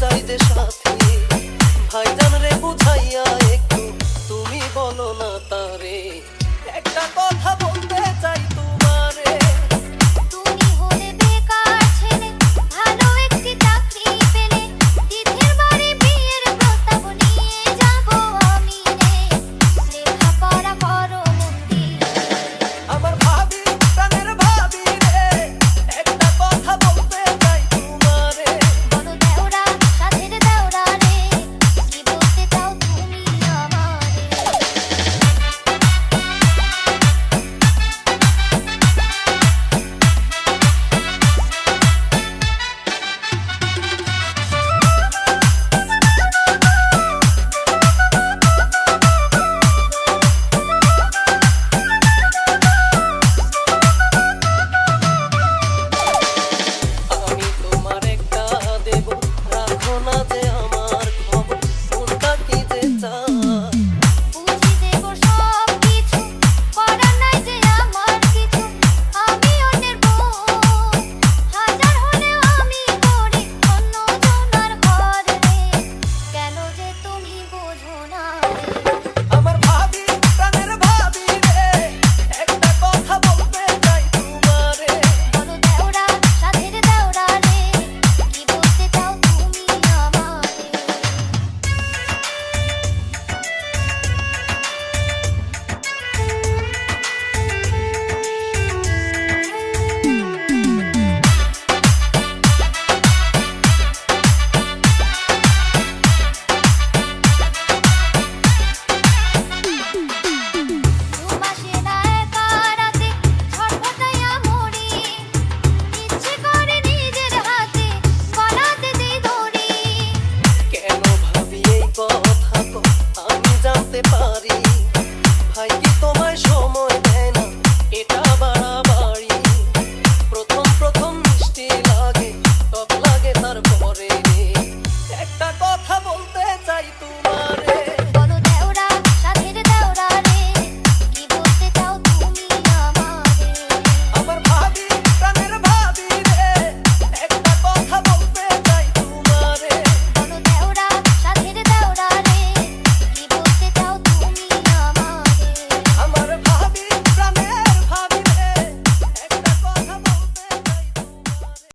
করতে সাথে। ভাইজান রে বুঝাইয়া একটু তুমি বলো না